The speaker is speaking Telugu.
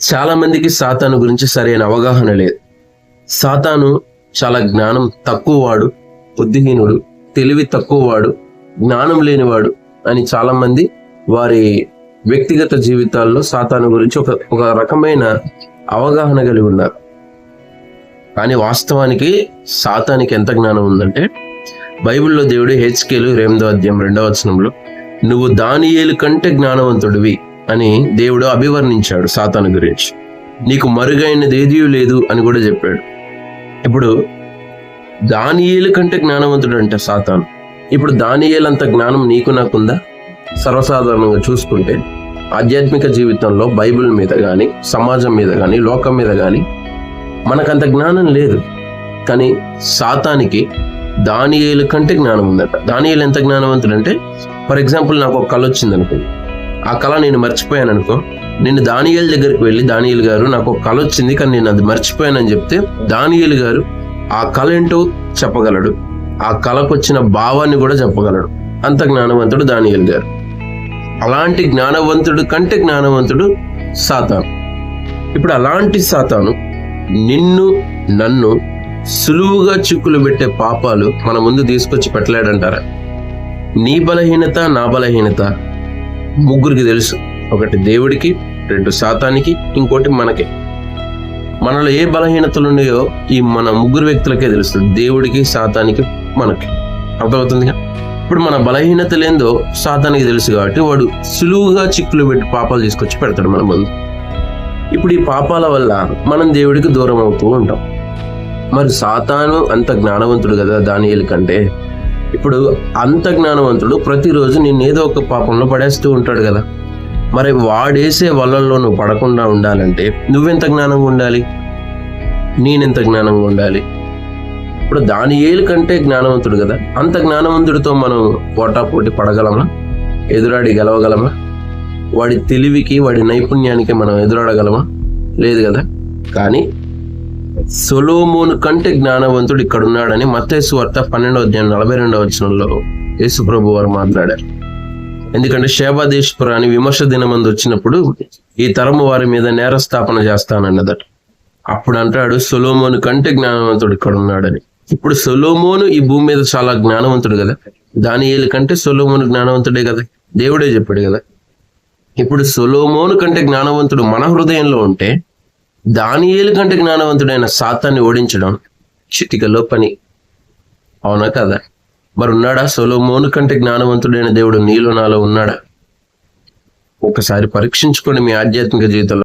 చాలా మందికి సాతాను గురించి సరైన అవగాహన లేదు. సాతాను చాలా జ్ఞానం తక్కువవాడు బుద్ధిహీనుడు తెలివి తక్కువవాడు జ్ఞానం లేనివాడు అని చాలా మంది వారి వ్యక్తిగత జీవితాల్లో సాతాను గురించి ఒక ఒక రకమైన అవగాహన కలిగి ఉన్నారు. కానీ వాస్తవానికి సాతానికి ఎంత జ్ఞానం ఉందంటే బైబిల్లో దేవుడు హెచ్కేలు రెండో అధ్యాయం రెండవ వచనంలో నువ్వు దానియేలు కంటే జ్ఞానవంతుడివి అని దేవుడు అభివర్ణించాడు సాతాను గురించి. నీకు మరుగైనది ఏదీ లేదు అని కూడా చెప్పాడు. ఇప్పుడు దానియేలు కంటే జ్ఞానవంతుడు అంటే సాతాను. ఇప్పుడు దానియేలు అంత జ్ఞానం నీకు నాకుందా? సర్వసాధారణంగా చూసుకుంటే ఆధ్యాత్మిక జీవితంలో బైబిల్ మీద కానీ సమాజం మీద కానీ లోకం మీద కానీ మనకంత జ్ఞానం లేదు. కానీ సాతానికి దానియేలు కంటే జ్ఞానం ఉందట. దానియేలు ఎంత జ్ఞానవంతుడు అంటే ఫర్ ఎగ్జాంపుల్ నాకు ఒక కళ వచ్చింది అనుకోండి ఆ కళ నేను మర్చిపోయాను అనుకో నేను దానియల్ దగ్గరికి వెళ్ళి దానియల్ గారు నాకు ఒక కళ వచ్చింది కానీ నేను అది మర్చిపోయానని చెప్తే దానియల్ గారు ఆ కళ ఏంటో చెప్పగలడు. ఆ కళకు వచ్చిన భావాన్ని కూడా చెప్పగలడు. అంత జ్ఞానవంతుడు దానియల్ గారు. అలాంటి జ్ఞానవంతుడు కంటే జ్ఞానవంతుడు సాతాను. ఇప్పుడు అలాంటి సాతాను నిన్ను నన్ను సులువుగా చిక్కులు పెట్టే పాపాలు మన ముందు తీసుకొచ్చి పెట్టలేడంటారా? నీ బలహీనత నా బలహీనత ముగ్గురికి తెలుసు. ఒకటి దేవుడికి రెండు శాతానికి ఇంకోటి మనకి. మనలో ఏ బలహీనతలు ఉన్నాయో ఈ మన ముగ్గురు వ్యక్తులకే తెలుస్తుంది. దేవుడికి శాతానికి మనకి. అర్థమవుతుందిగా? ఇప్పుడు మన బలహీనతలేందో సాతానికి తెలుసు కాబట్టి వాడు సులువుగా చిక్కులు పెట్టి పాపాలు తీసుకొచ్చి పెడతాడు మన ముందు. ఇప్పుడు ఈ పాపాల వల్ల మనం దేవుడికి దూరం అవుతూ ఉంటాం. మరి సాతాను అంత జ్ఞానవంతుడు కదా దాని కంటే? ఇప్పుడు అంత జ్ఞానవంతుడు ప్రతిరోజు నేను ఏదో ఒక పాపంలో పడేస్తూ ఉంటాడు కదా. మరి వాడేసే వలల్లో నువ్వు పడకుండా ఉండాలంటే నువ్వెంత జ్ఞానంగా ఉండాలి? నేనెంత జ్ఞానంగా ఉండాలి? ఇప్పుడు దాని ఏలు కంటే జ్ఞానవంతుడు కదా. అంత జ్ఞానవంతుడితో మనం పోటాపోటీ పడగలమా? ఎదురాడి గెలవగలమా? వాడి తెలివికి వాడి నైపుణ్యానికి మనం ఎదురాడగలమా? లేదు కదా. కానీ సొలోమోను కంటే జ్ఞానవంతుడు ఇక్కడ ఉన్నాడని మత్తేసు వార్త పన్నెండవ అధ్యాయం నలభై రెండవ వచనంలో యేసుప్రభు వారు మాట్లాడారు. ఎందుకంటే శేబాదేశ్పురాని విమర్శ దినమందు వచ్చినప్పుడు ఈ తరము వారి మీద నేరస్థాపన చేస్తానన్నదట. అప్పుడు అంటాడు సొలోమోను కంటే జ్ఞానవంతుడు ఇక్కడ ఉన్నాడని ఇప్పుడు సొలోమోను ఈ భూమి మీద చాలా జ్ఞానవంతుడు కదా? దానియేలు కంటే సొలోమోను జ్ఞానవంతుడే కదా? దేవుడే చెప్పాడు కదా? ఇప్పుడు సొలోమోను కంటే జ్ఞానవంతుడు మన హృదయంలో ఉంటే దానియేలు కంటే జ్ఞానవంతుడైన సాతాన్ని ఓడించడం చిటికలో పని అవునా కదా? మరి ఉన్నాడా సొలోమోను కంటే జ్ఞానవంతుడైన దేవుడు నీలో నాలో ఉన్నాడా? ఒకసారి పరీక్షించుకోండి మీ ఆధ్యాత్మిక జీవితంలో